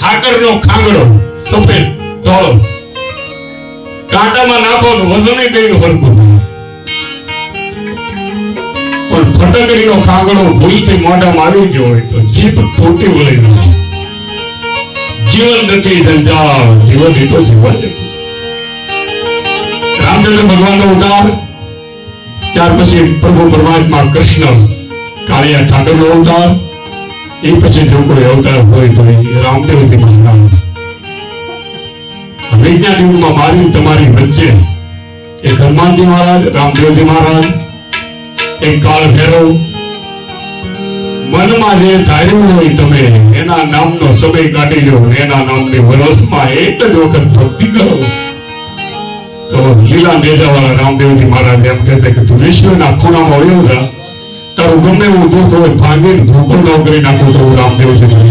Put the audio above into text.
હાકરનો ખાંગડો, સફેદ, ધોળો. કાંટામાં નાખો તો વજને બેન હરકું પણ ફટકડીનો ખાંગડો ભૂલથી મોઢામાં આવી ગયો હોય તો જીભ ખોટી વળી જાય. જીવન નથી સંચાર જીવન એ તો જીવન. રામચંદ્ર ભગવાનનો અવતાર ત્યાર પછી પ્રભુ પરમાત્મા કૃષ્ણ કાળિયા ઠાકરનો અવતાર એ પછી જો કોઈ અવતાર હોય તો એ રામદેવથી મહારાજ. વિજ્ઞાન યુગમાં મારી તમારી વચ્ચે એક હનુમાનજી મહારાજ, રામદેવજી મહારાજ એક કાળ ભૈરવ. મનમાં જે ધાર્યું હોય તમે, એના નામનો સમય કાઢી લો એના નામની વરસમાં એક જ વખત ભક્તિ કરો. તો લીલા નેજાવાળા રામદેવજી મહારાજ એમ કહેતા કે તું વિશ્વના ખૂણામાં વયો જા. તારું ગમે એવું દુઃખ હોય ભાંગીને ભૂકો નાખું તો જાઉં.